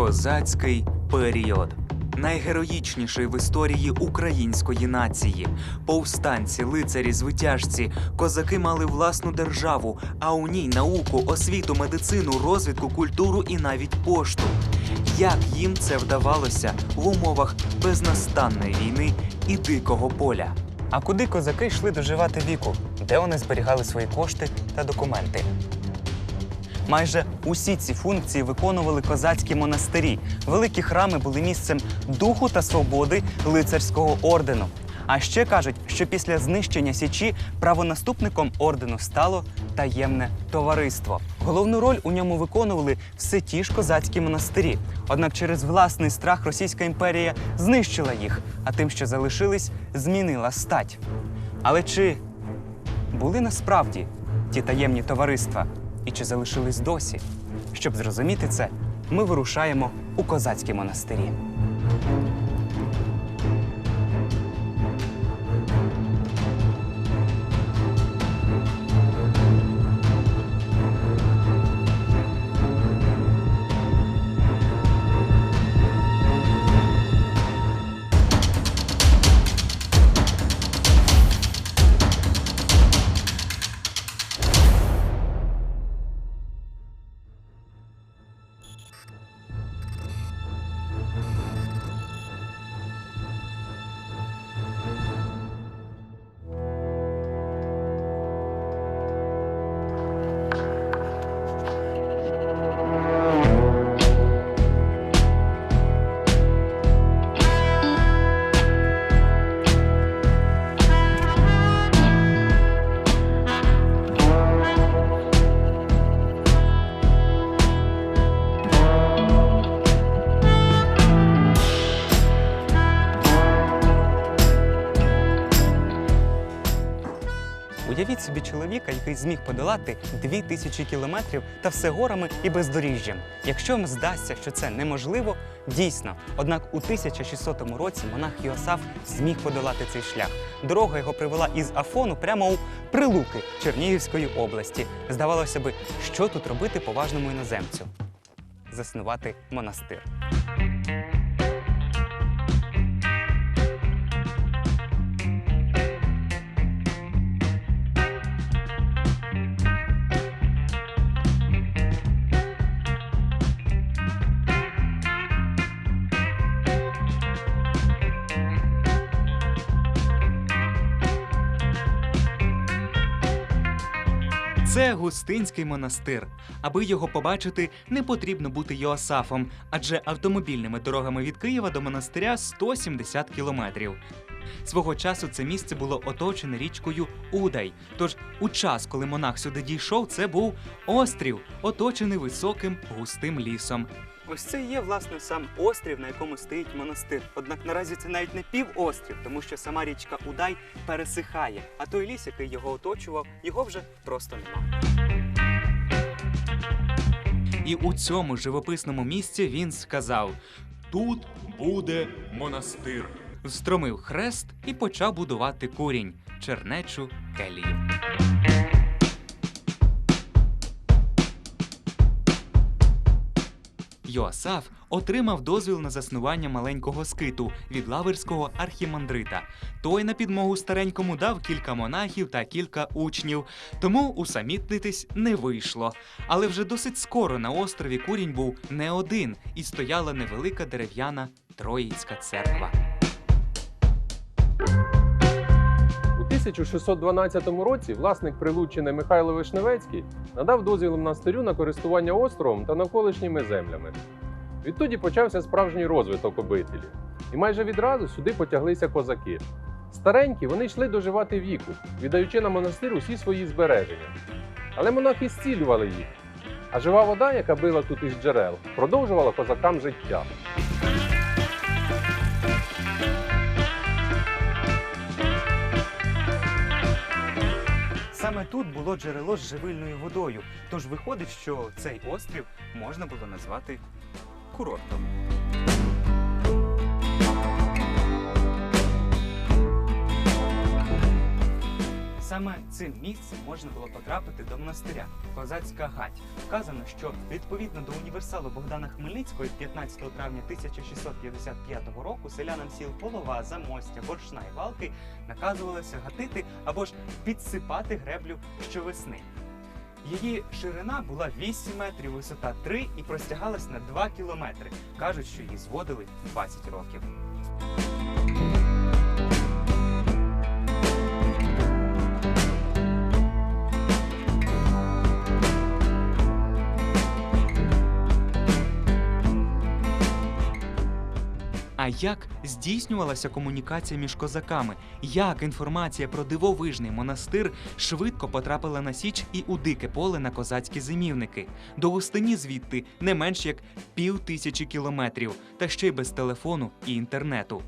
Козацький період. Найгероїчніший в історії української нації. Повстанці, лицарі, звитяжці, козаки мали власну державу, а у ній науку, освіту, медицину, розвідку, культуру і навіть пошту. Як їм це вдавалося в умовах безнастанної війни і дикого поля? А куди козаки йшли доживати віку? Де вони зберігали свої кошти та документи? Майже усі ці функції виконували козацькі монастирі. Великі храми були місцем духу та свободи лицарського ордену. А ще кажуть, що після знищення січі правонаступником ордену стало таємне товариство. Головну роль у ньому виконували все ті ж козацькі монастирі. Однак через власний страх Російська імперія знищила їх, а тим, що залишились, змінила стать. Але чи були насправді ті таємні товариства? І чи залишились досі? Щоб зрозуміти це, ми вирушаємо у козацькі монастирі. Який зміг подолати дві тисячі кілометрів та все горами і бездоріжжям. Якщо вам здасться, що це неможливо, дійсно. Однак у 1600 році монах Йосаф зміг подолати цей шлях. Дорога його привела із Афону прямо у Прилуки Чернігівської області. Здавалося би, що тут робити поважному іноземцю? Заснувати монастир. Це Густинський монастир. Аби його побачити, не потрібно бути Йоасафом, адже автомобільними дорогами від Києва до монастиря 170 кілометрів. Свого часу це місце було оточене річкою Удай. Тож у час, коли монах сюди дійшов, це був острів, оточений високим густим лісом. Ось це і є власне сам острів, на якому стоїть монастир. Однак наразі це навіть не півострів, тому що сама річка Удай пересихає, а той ліс, який його оточував, його вже просто нема. І у цьому живописному місці він сказав: Тут буде монастир. встромив хрест і почав будувати курінь, чернечу келію. Йоасаф отримав дозвіл на заснування маленького скиту від лаверського архімандрита. Той на підмогу старенькому дав кілька монахів та кілька учнів, тому усамітнитись не вийшло. Але вже досить скоро на острові курінь був не один і стояла невелика дерев'яна Троїцька церква. 1612 році власник Прилуччини Михайло Вишневецький надав дозвіл монастирю на користування островом та навколишніми землями. Відтоді почався справжній розвиток обителі. І майже відразу сюди потяглися козаки. Старенькі вони йшли доживати віку, віддаючи на монастир усі свої збереження. Але монахи зцілювали їх. А жива вода, яка била тут із джерел, продовжувала козакам життя. Саме тут було джерело з живильною водою. Тож виходить, що цей острів можна було назвати курортом. Саме цим місцем можна було потрапити до монастиря Козацька Гать. Вказано, що відповідно до універсалу Богдана Хмельницького 15 травня 1655 року селянам сіл Полова, Замостя, Боршна і Валки наказувалося гатити або ж підсипати греблю щовесни. Її ширина була 8 метрів, висота 3 і простягалась на 2 кілометри. Кажуть, що її зводили 20 років. А як здійснювалася комунікація між козаками? Як інформація про дивовижний монастир швидко потрапила на січ і у дике поле на козацькі зимівники? До Густині звідти не менш як пів тисячі кілометрів, та ще й без телефону і інтернету.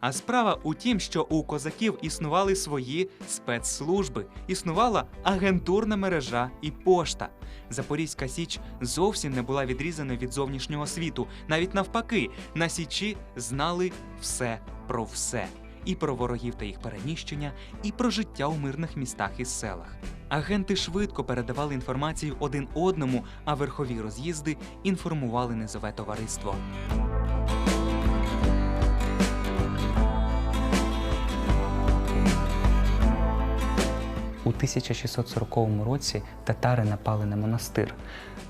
А справа у тім, що у козаків існували свої спецслужби, існувала агентурна мережа і пошта. Запорізька Січ зовсім не була відрізана від зовнішнього світу. Навіть навпаки, на Січі знали все про все. І про ворогів та їх переміщення, і про життя у мирних містах і селах. Агенти швидко передавали інформацію один одному, а верхові роз'їзди інформували низове товариство. 1640 році татари напали на монастир.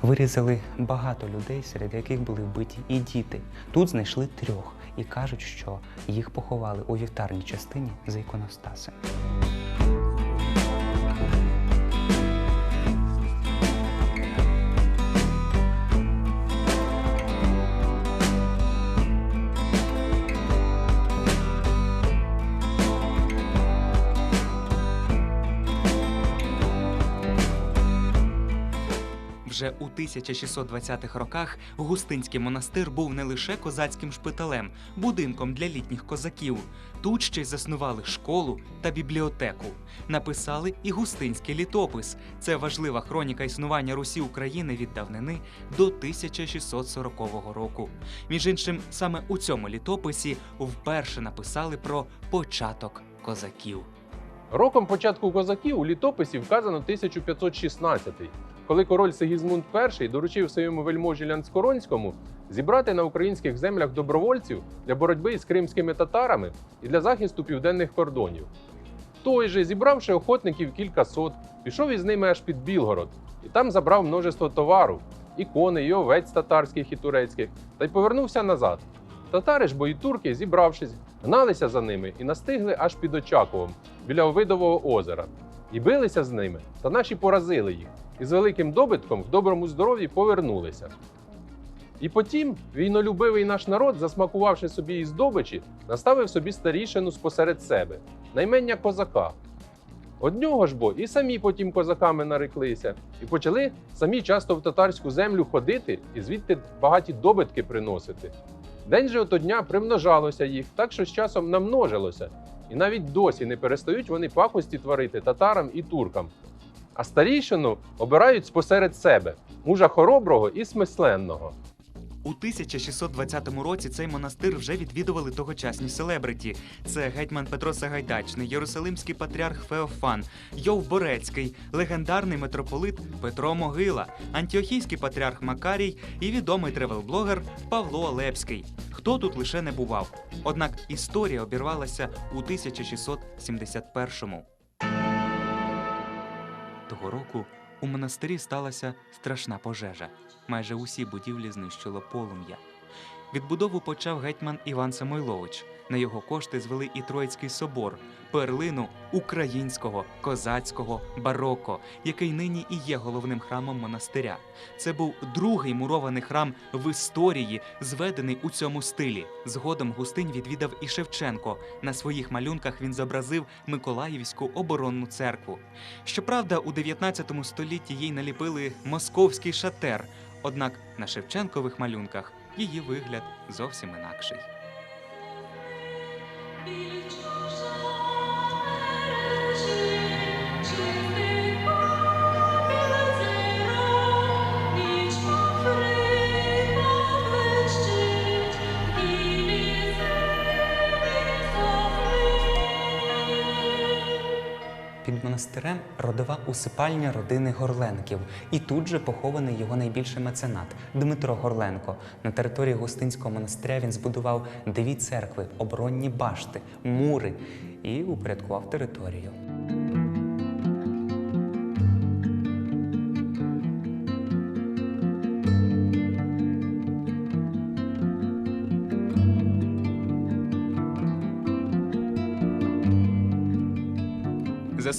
Вирізали багато людей, серед яких були вбиті і діти. Тут знайшли трьох і кажуть, що їх поховали у вівтарній частині за іконостасом. Вже у 1620-х роках Густинський монастир був не лише козацьким шпиталем, будинком для літніх козаків. Тут ще й заснували школу та бібліотеку. Написали і густинський літопис. Це важлива хроніка існування Русі України від давнини до 1640 року. Між іншим, саме у цьому літописі вперше написали про початок козаків. Роком початку козаків у літописі вказано 1516, коли король Сигізмунд І доручив своєму вельможі Лянскоронському зібрати на українських землях добровольців для боротьби з кримськими татарами і для захисту південних кордонів. Той же, зібравши охотників кілька сот, пішов із ними аж під Білгород, і там забрав множество товару, і коней, і овець татарських і турецьких, та й повернувся назад. Татари ж бо і турки, зібравшись, гналися за ними і настигли аж під Очаковом біля Овидового озера. І билися з ними, та наші поразили їх, і з великим добитком в доброму здоров'ї повернулися. І потім війнолюбивий наш народ, засмакувавши собі із здобичі, наставив собі старішину спосеред себе, наймення козака. Од нього ж бо і самі потім козаками нареклися, і почали самі часто в татарську землю ходити і звідти багаті добитки приносити. День же ото дня примножалося їх, так що з часом намножилося, і навіть досі не перестають вони пакості творити татарам і туркам. А старішину обирають спосеред себе, мужа хороброго і смисленного. У 1620 році цей монастир вже відвідували тогочасні селебриті. Це гетьман Петро Сагайдачний, Єрусалимський патріарх Феофан, Йов Борецький, легендарний митрополит Петро Могила, антіохійський патріарх Макарій і відомий тревел-блогер Павло Олепський. Хто тут лише не бував. Однак історія обірвалася у 1671-му. Того року у монастирі сталася страшна пожежа. Майже усі будівлі знищило полум'я. Відбудову почав гетьман Іван Самойлович. На його кошти звели і Троїцький собор, перлину українського козацького бароко, який нині і є головним храмом монастиря. Це був другий мурований храм в історії, зведений у цьому стилі. Згодом густинь відвідав і Шевченко. На своїх малюнках він зобразив Миколаївську оборонну церкву. Щоправда, у 19 столітті їй наліпили московський шатер. Однак на Шевченкових малюнках її вигляд зовсім інакший. Під монастирем монастирем родова усипальня родини Горленків, і тут же похований його найбільший меценат Дмитро Горленко. На території Гостинського монастиря він збудував дві церкви, оборонні башти, мури і упорядкував територію.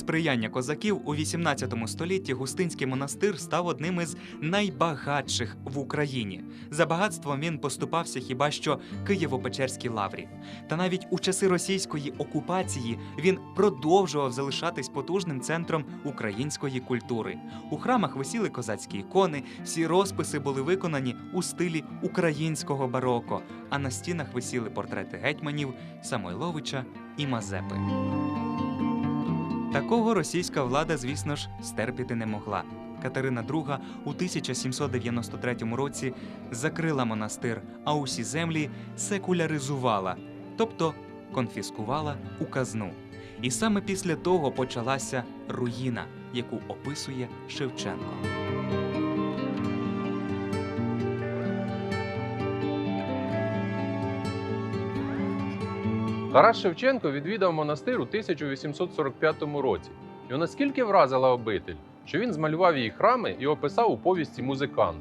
Сприяння козаків у 18 столітті Густинський монастир став одним із найбагатших в Україні. За багатством він поступався хіба що Києво-Печерській лаврі. Та навіть у часи російської окупації він продовжував залишатись потужним центром української культури. У храмах висіли козацькі ікони, всі розписи були виконані у стилі українського бароко, а на стінах висіли портрети гетьманів Самойловича і Мазепи. Такого російська влада, звісно ж, стерпіти не могла. Катерина II у 1793 році закрила монастир, а усі землі секуляризувала, тобто конфіскувала у казну. І саме після того почалася руїна, яку описує Шевченко. Тарас Шевченко відвідав монастир у 1845 році. Його наскільки вразила обитель, що він змалював її храми і описав у повісті музикант.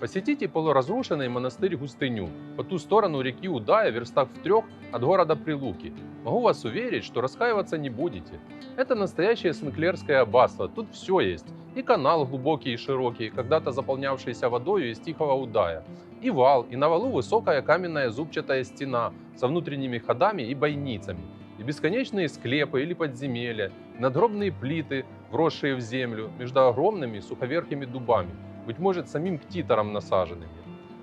Посетите полуразрушенный монастырь Густыню, по ту сторону реки Удая, верстах в трех от города Прилуки. Могу вас уверить, что раскаиваться не будете. Это настоящее сенклерское аббатство, тут все есть. И канал глубокий и широкий, когда-то заполнявшийся водою из Тихого Удая. И вал, и на валу высокая каменная зубчатая стена со внутренними ходами и бойницами. И бесконечные склепы или подземелья, и надгробные плиты, вросшие в землю, между огромными суховерхими дубами, быть может, самим ктитором насаженными.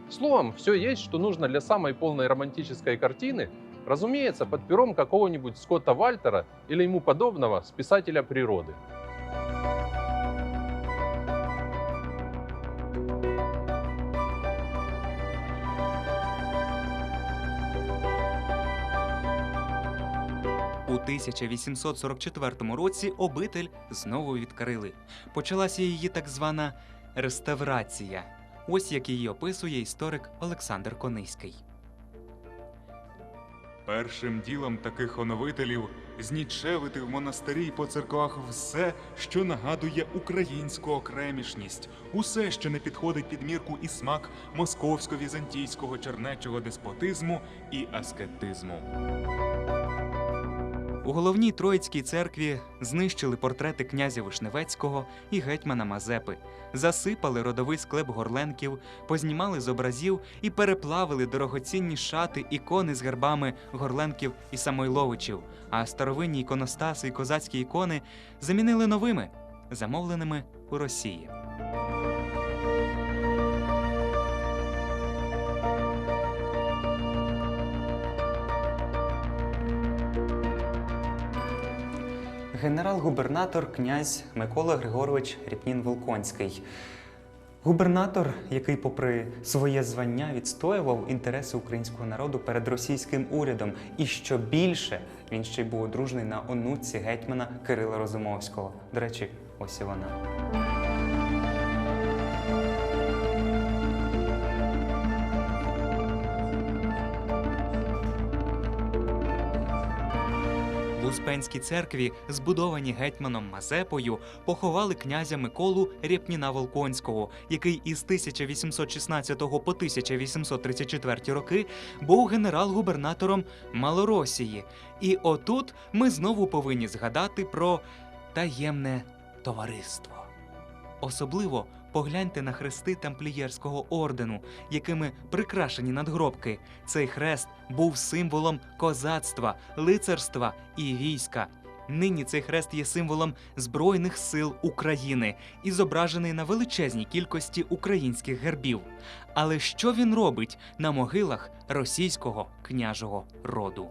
Словом, все есть, что нужно для самой полной романтической картины, разумеется, под пером какого-нибудь Скотта Вальтера или ему подобного списателя природы. У 1844 році обитель знову відкрили. Почалася її так звана реставрація. Ось як її описує історик Олександр Кониський. Першим ділом таких оновителів знічевити в монастирі й по церквах все, що нагадує українську окремішність, усе, що не підходить під мірку і смак московсько-візантійського чернечого деспотизму і аскетизму. У головній Троїцькій церкві знищили портрети князя Вишневецького і гетьмана Мазепи, засипали родовий склеп горленків, познімали з образів і переплавили дорогоцінні шати, ікони з гербами горленків і самойловичів, а старовинні іконостаси і козацькі ікони замінили новими, замовленими у Росії. Генерал-губернатор князь Микола Григорович Ріпнін Волконський. Губернатор, який, попри своє звання, відстоював інтереси українського народу перед російським урядом, і що більше, він ще й був одружений на онуці гетьмана Кирила Розумовського. До речі, ось і вона. Успенській церкві, збудовані гетьманом Мазепою, поховали князя Миколу Рєпніна Волконського, який із 1816 по 1834 роки був генерал-губернатором Малоросії. І отут ми знову повинні згадати про таємне товариство. Особливо погляньте на хрести тамплієрського ордену, якими прикрашені надгробки. Цей хрест був символом козацтва, лицарства і війська. Нині цей хрест є символом Збройних сил України і зображений на величезній кількості українських гербів. Але що він робить на могилах російського княжого роду?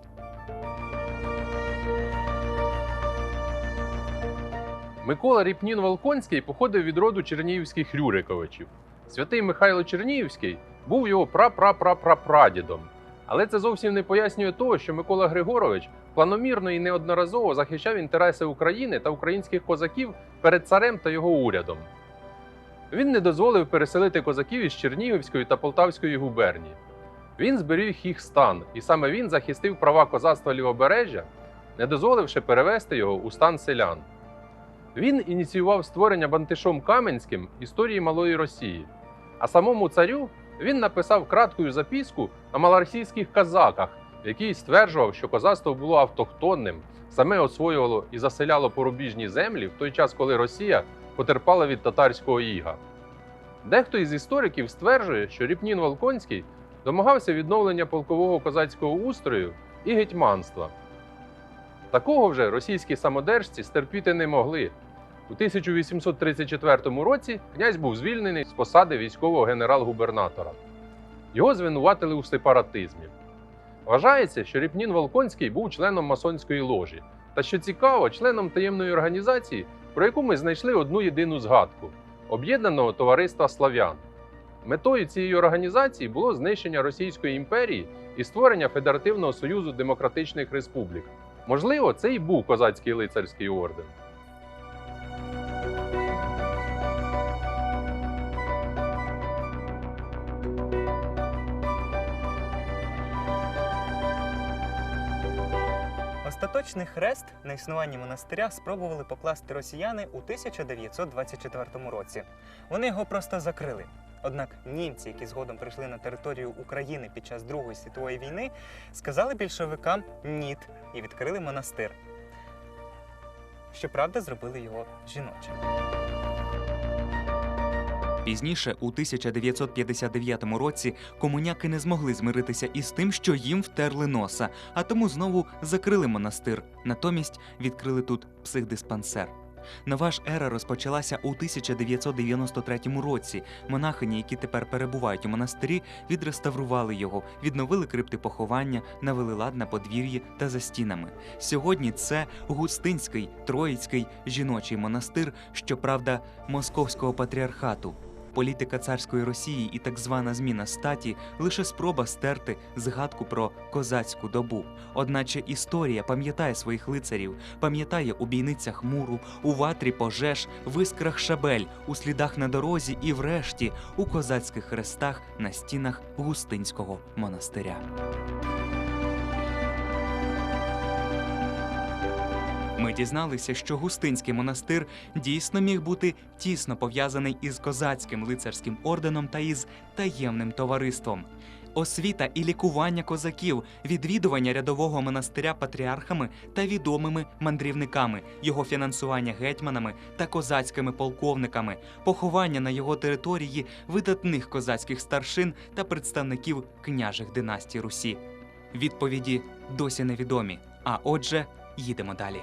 Микола Ріпнін Волконський походив від роду чернігівських Рюриковичів. Святий Михайло Чернігівський був його пра-пра-пра-пра-прадідом. Але це зовсім не пояснює того, що Микола Григорович планомірно і неодноразово захищав інтереси України та українських козаків перед царем та його урядом. Він не дозволив переселити козаків із Чернігівської та Полтавської губернії. Він зберіг їх стан, і саме він захистив права козацтва лівобережжя, не дозволивши перевести його у стан селян. Він ініціював створення Бантишом Каменським історії Малої Росії, а самому царю він написав краткою записку на малоросійських казаках, в якій стверджував, що козацтво було автохтонним, саме освоювало і заселяло порубіжні землі в той час, коли Росія потерпала від татарського іга. Дехто із істориків стверджує, що Ріпнін Волконський домагався відновлення полкового козацького устрою і гетьманства. Такого вже російські самодержці стерпіти не могли. У 1834 році князь був звільнений з посади військового генерал-губернатора. Його звинуватили у сепаратизмі. Вважається, що Ріпнін Волконський був членом масонської ложі, та що цікаво, членом таємної організації, про яку ми знайшли одну єдину згадку Об'єднаного товариства Слав'ян. Метою цієї організації було знищення Російської імперії і створення Федеративного Союзу Демократичних Республік. Можливо, це і був козацький лицарський орден. Остаточний хрест на існуванні монастиря спробували покласти росіяни у 1924 році. Вони його просто закрили. Однак німці, які згодом прийшли на територію України під час Другої світової війни, сказали більшовикам ніт і відкрили монастир. Щоправда, зробили його жіночим. Пізніше, у 1959 році, комуняки не змогли змиритися із тим, що їм втерли носа, а тому знову закрили монастир. Натомість відкрили тут психдиспансер. Нова ж ера розпочалася у 1993 році. Монахині, які тепер перебувають у монастирі, відреставрували його, відновили крипти поховання, навели лад на подвір'ї та за стінами. Сьогодні це Густинський Троїцький жіночий монастир, щоправда, московського патріархату. Політика царської Росії і так звана зміна статі лише спроба стерти згадку про козацьку добу. Одначе історія пам'ятає своїх лицарів, пам'ятає у бійницях муру, у ватрі пожеж, в іскрах шабель, у слідах на дорозі і, врешті, у козацьких хрестах на стінах Густинського монастиря. Ми дізналися, що Густинський монастир дійсно міг бути тісно пов'язаний із козацьким лицарським орденом та із таємним товариством. Освіта і лікування козаків, відвідування рядового монастиря патріархами та відомими мандрівниками, його фінансування гетьманами та козацькими полковниками, поховання на його території видатних козацьких старшин та представників княжих династій Русі. Відповіді досі невідомі. А отже, Їдемо далі.